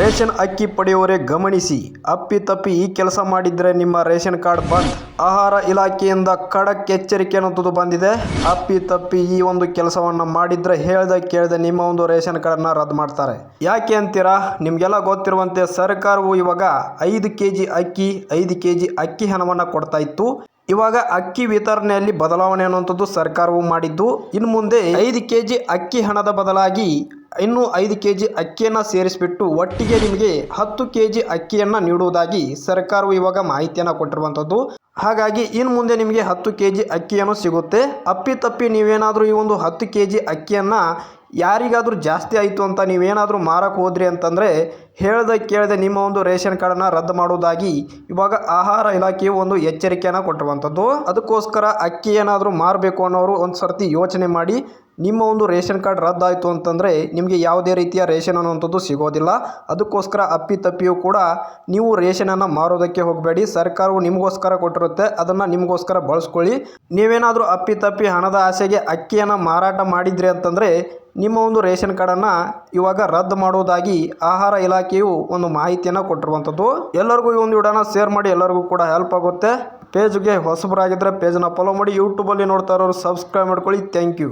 Ration ಅಕ್ಕಿ ಪಡೆಯುವವರೇ ಗಮನಿಸಿ. ಅಪ್ಪಿ ತಪ್ಪಿ ಈ ಕೆಲಸ ಮಾಡಿದ್ರೆ ನಿಮ್ಮ ರೇಷನ್ ಕಾರ್ಡ್ ಬಂದ್. ಆಹಾರ ಇಲಾಖೆಯಿಂದ ಖಡಕ್ ಎಚ್ಚರಿಕೆ ಅನ್ನೋದು ಬಂದಿದೆ. ಅಪ್ಪಿ ತಪ್ಪಿ ಈ ಒಂದು ಕೆಲಸವನ್ನು ಮಾಡಿದ್ರೆ ಹೇಳ್ದ ಕೇಳ್ದ ನಿಮ್ಮ ಒಂದು ರೇಷನ್ ಕಾರ್ಡನ್ನು ರದ್ದು ಮಾಡ್ತಾರೆ. ಯಾಕೆ ಅಂತೀರಾ? ನಿಮಗೆಲ್ಲ ಗೊತ್ತಿರುವಂತೆ ಸರ್ಕಾರವು ಇವಾಗ ಐದು ಕೆ ಜಿ ಅಕ್ಕಿ, ಐದು ಕೆ ಜಿ ಅಕ್ಕಿ ಹಣವನ್ನು ಕೊಡ್ತಾ ಇತ್ತು. ಇವಾಗ ಅಕ್ಕಿ ವಿತರಣೆಯಲ್ಲಿ ಬದಲಾವಣೆ ಅನ್ನುವಂಥದ್ದು ಸರ್ಕಾರವು ಮಾಡಿದ್ದು. ಇನ್ನು ಮುಂದೆ ಐದು ಕೆ ಜಿ ಅಕ್ಕಿ ಹಣದ ಬದಲಾಗಿ ಇನ್ನು ಐದು ಕೆ ಜಿ ಅಕ್ಕಿಯನ್ನು ಸೇರಿಸಿಬಿಟ್ಟು ಒಟ್ಟಿಗೆ ನಿಮಗೆ ಹತ್ತು ಕೆ ಜಿ ಅಕ್ಕಿಯನ್ನು ನೀಡುವುದಾಗಿ ಸರ್ಕಾರವು ಇವಾಗ ಮಾಹಿತಿಯನ್ನು ಕೊಟ್ಟಿರುವಂಥದ್ದು. ಹಾಗಾಗಿ ಇನ್ನು ಮುಂದೆ ನಿಮಗೆ ಹತ್ತು ಕೆ ಜಿ ಅಕ್ಕಿಯನ್ನು ಸಿಗುತ್ತೆ. ಅಪ್ಪಿ ತಪ್ಪಿ ನೀವೇನಾದರೂ ಈ ಒಂದು ಹತ್ತು ಕೆ ಜಿ ಅಕ್ಕಿಯನ್ನು ಯಾರಿಗಾದರೂ ಜಾಸ್ತಿ ಆಯಿತು ಅಂತ ನೀವೇನಾದರೂ ಮಾರಕ್ಕೆ ಹೋದ್ರಿ ಅಂತಂದರೆ ಹೇಳ್ದೆ ಕೇಳದೆ ನಿಮ್ಮ ಒಂದು ರೇಷನ್ ಕಾರ್ಡನ್ನು ರದ್ದು ಮಾಡುವುದಾಗಿ ಇವಾಗ ಆಹಾರ ಇಲಾಖೆಯು ಒಂದು ಎಚ್ಚರಿಕೆಯನ್ನು ಕೊಟ್ಟಿರುವಂಥದ್ದು. ಅದಕ್ಕೋಸ್ಕರ ಅಕ್ಕಿ ಏನಾದರೂ ಮಾರಬೇಕು ಅನ್ನೋರು ಒಂದು ಸರ್ತಿ ಯೋಚನೆ ಮಾಡಿ. ನಿಮ್ಮ ಒಂದು ರೇಷನ್ ಕಾರ್ಡ್ ರದ್ದಾಯಿತು ಅಂತಂದರೆ ನಿಮಗೆ ಯಾವುದೇ ರೀತಿಯ ರೇಷನ್ ಅನ್ನುವಂಥದ್ದು ಸಿಗೋದಿಲ್ಲ. ಅದಕ್ಕೋಸ್ಕರ ಅಪ್ಪಿ ತಪ್ಪಿಯೂ ಕೂಡ ನೀವು ರೇಷನನ್ನು ಮಾರೋದಕ್ಕೆ ಹೋಗಬೇಡಿ. ಸರ್ಕಾರವು ನಿಮಗೋಸ್ಕರ ಕೊಟ್ಟಿರುತ್ತೆ. ಅದನ್ನು ನಿಮಗೋಸ್ಕರ ಬಳಸ್ಕೊಳ್ಳಿ. ನೀವೇನಾದರೂ ಅಪ್ಪಿ ತಪ್ಪಿ ಹಣದ ಆಸೆಗೆ ಅಕ್ಕಿಯನ್ನು ಮಾರಾಟ ಮಾಡಿದ್ರಿ ಅಂತಂದರೆ ನಿಮ್ಮ ಒಂದು ರೇಷನ್ ಕಾರ್ಡನ್ನು ಇವಾಗ ರದ್ದು ಮಾಡುವುದಾಗಿ ಆಹಾರ ಇಲಾಖೆಯು ಒಂದು ಮಾಹಿತಿಯನ್ನು ಕೊಟ್ಟಿರುವಂಥದ್ದು. ಎಲ್ಲರಿಗೂ ಈ ಒಂದು ವಿಡಿಯೋನ ಶೇರ್ ಮಾಡಿ, ಎಲ್ಲರಿಗೂ ಕೂಡ ಹೆಲ್ಪ್ ಆಗುತ್ತೆ. ಪೇಜ್ಗೆ ಹೊಸಬರಾಗಿದ್ದರೆ ಪೇಜನ್ನ ಫಾಲೋ ಮಾಡಿ. ಯೂಟ್ಯೂಬಲ್ಲಿ ನೋಡ್ತಾ ಇರೋರು ಸಬ್ಸ್ಕ್ರೈಬ್ ಮಾಡ್ಕೊಳ್ಳಿ. Thank you